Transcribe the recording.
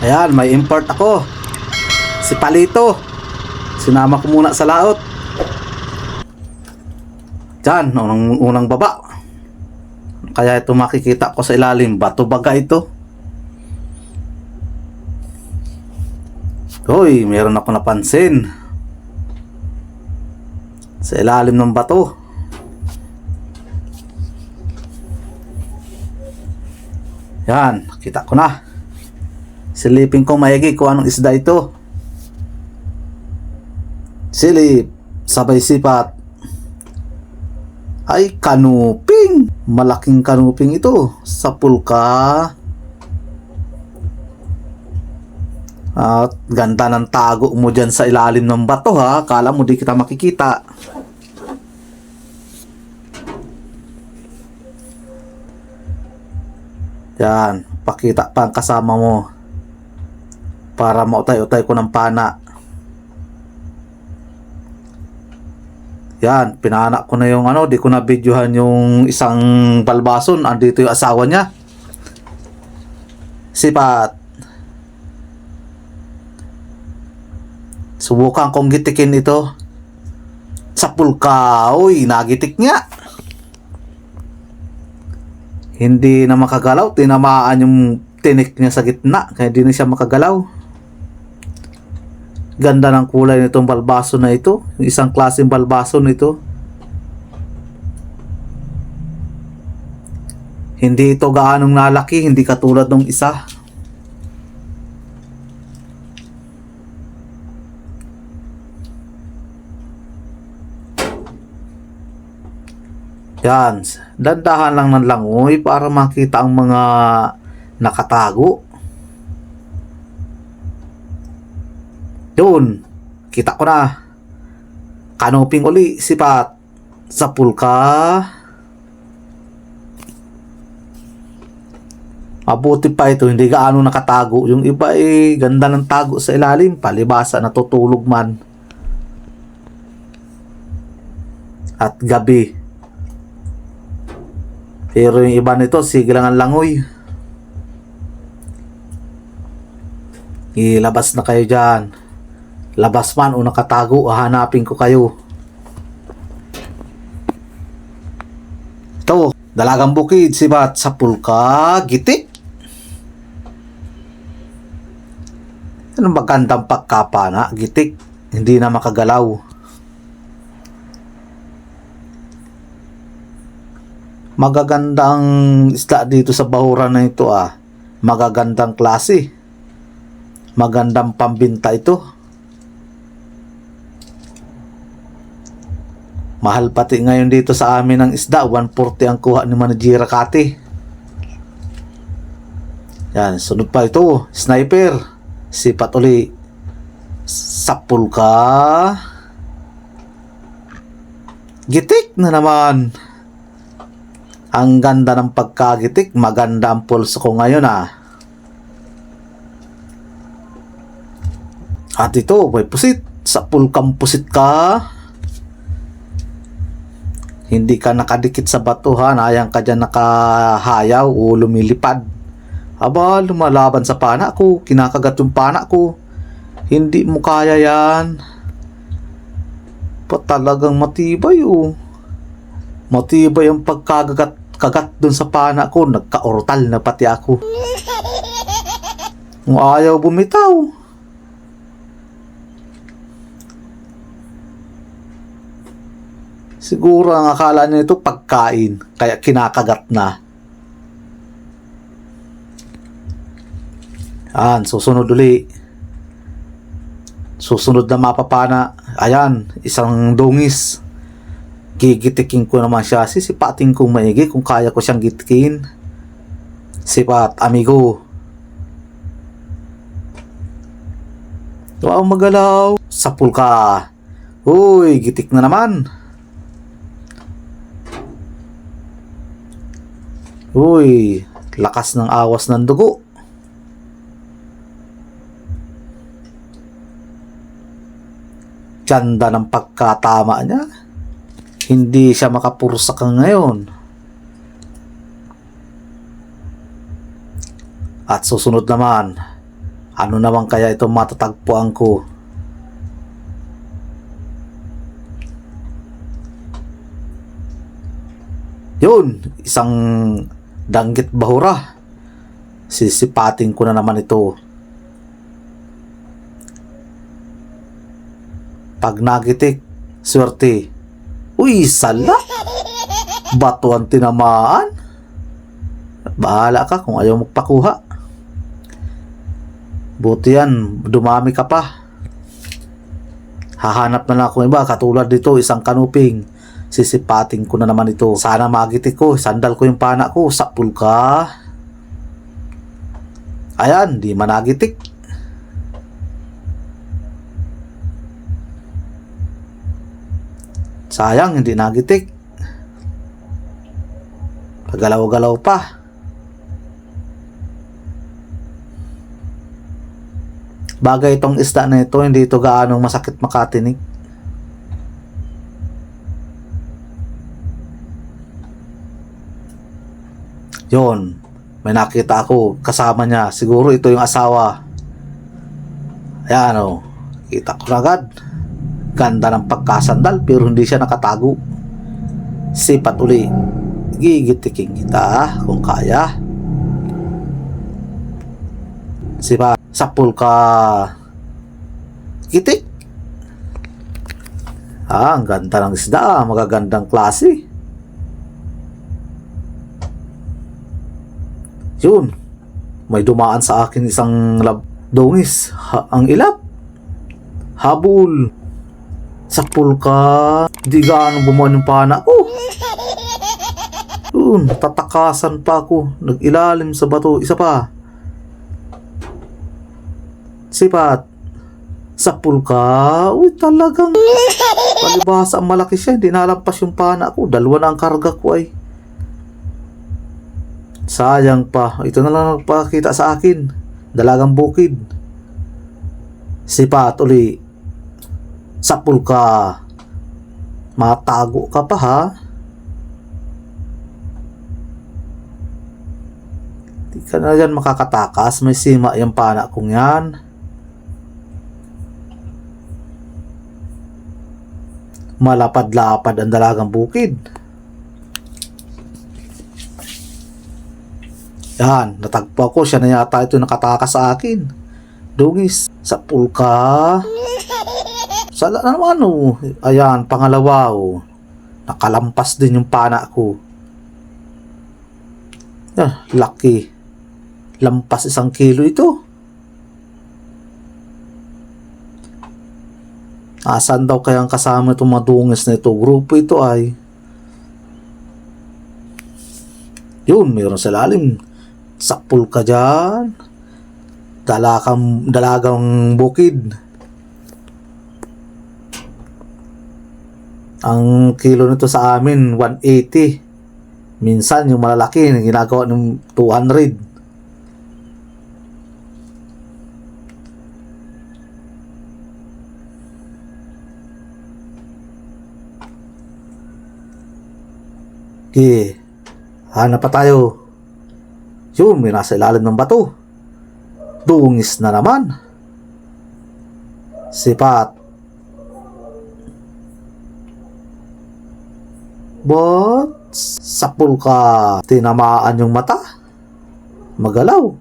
Ayan, may import ako. Si Palito. Sinama ko muna sa laot. Diyan, unang, unang baba. Kaya ito makikita ko sa ilalim. Bato baga ito. Hoy, meron ako napansin. Sa ilalim ng bato. Yan, kita ko na. Silipin ko maigi kung anong isda ito. Silip, sabay sipat. Ay, kanuping! Malaking kanuping ito. Sa pulka. At ganda ng tago mo dyan sa ilalim ng bato ha. Kala mo di kita makikita. Yan, pakita pa ang kasama mo para mautay-utay ko ng pana. Yan, pinaanak ko na yung ano, di ko na videohan yung isang balbason. Andito yung asawa niya. Sipat. Subukan kong gitikin ito. Sa pulka, uy, nagitik niya. Hindi na makagalaw, tinamaan yung tinik niya sa gitna, kaya di na siya makagalaw. Ganda ng kulay nitong balbaso na ito. Isang klaseng balbaso nito. Hindi ito gaanong nalaki, hindi katulad ng isa. Yan, dandahan lang ng langoy para makita ang mga nakatago. Doon, kita ko na. Kanoping uli, sipat. Sa pulka. Mabuti pa ito, hindi gaano nakatago. Yung iba eh, ganda ng tago sa ilalim. Palibasa, natutulog man. At gabi. Pero yung iba nito, sige lang ang langoy. Ilabas na kayo dyan. Labas man o nakatago, hahanapin ko kayo. Ito, dalagang bukid, sibat sa pulka, gitik. Ano magandang pagkapana, gitik. Hindi na makagalaw. magagandang isda dito sa bahuran na ito ah. Magagandang klase. Magandang pambinta ito. Mahal pati ngayon dito sa amin ng isda. 140 ang kuha ni Manajira Kati. Yan, sunod pa ito. Sniper. Sipat uli. Sapul ka. Gitik na naman. Ang ganda ng pagkagitik, maganda ang pulso ko ngayon ah. At ito, may pusit. Sa pulkang pusit ka. Hindi ka nakadikit sa batuhan, ayang ka dyan nakahayaw o lumilipad. Aba, lumalaban sa pana ko, kinakagat yung pana ko. Hindi mo kaya yan. Pa talagang matibay oh. Matibay ang pagkagagat kagat dun sa pana ko, nagkaortal na pati ako. Kung ayaw bumitaw. Siguro ang akala nito pagkain, kaya kinakagat na. Yan, susunod uli. Susunod na mapapana. Ayan, isang dungis. Gigitikin ko naman siya. Sisipatin kong maigi kung kaya ko siyang gitikin. Sipat amigo. Wow magalaw. Sapul ka uy gitik na naman uy lakas ng awas ng dugo Tiyanda ng pagkatama niya hindi siya makapursa ka ngayon. At susunod naman, Ano naman kaya itong matatagpuan ko? Yun, isang danggit bahura. Sisipating ko na naman ito. Pag nagitik, swerte. Uy, sala! Bato ang tinamaan. Bahala ka kung ayaw magpakuha. Buti yan, dumami ka pa. Hahanap na lang ako iba, katulad dito, isang kanuping. Sisipating ko na naman ito. Sana magitik ko, sandal ko yung pana ko, sapul ka. Ayan, di managitik. Sayang, hindi nagitik. Pagalaw-galaw pa. Bagay itong isda na ito, hindi ito gaanong masakit makatinig. Yon, may nakita ako kasama niya. Siguro ito yung asawa. Ayan o, kita ko na agad. Ganda ng pagkasandal pero hindi siya nakatago. Sipat uli. Gigitikin kita kung kaya. Sipa, sapul ka. Gitik. Ah, ang ganda ng isda. Magagandang klase. Yun. May dumaan sa akin isang lab dongis. Ha, ang ilap. Habol. Sapul ka. Di gaano bumuan yung pana ko. Yun, tatakasan pa ako. Nag-ilalim sa bato. Isa pa. Sipat. Sapul ka. Uy, talagang palibasa malaki siya. Hindi nalampas yung pana ko. Dalawa na ang karga ko ay. Sayang pa. Ito na lang nagpakita sa akin. Dalagang bukid. Sipat uli. Sapul ka. Matago ka pa ha. Di ka na yan makakatakas. May sima yung pana kong yan. Malapad-lapad ang dalagang bukid. Yan, natagpo ako. Siya na yata ito nakatakas sa akin. Dugis, sa pulka. Sala na naman oh. Ayan, pangalawa oh. Nakalampas din yung pana ko. Ah, lucky. Lampas isang kilo ito. Asan daw kaya ang kasama itong madungis na ito? Grupo ito ay. Yun, mayroon sa lalim. Sakpul ka dyan. Dalakang, dalagang bukid. Ang kilo nito sa amin, 180. Minsan, yung malalaki, ginagawa ng 200. Okay. Hanap pa tayo. Yun, may nasa ilalim ng bato. Dungis na naman. Sipat. But, sapul ka. Tinamaan yung mata. Magalaw.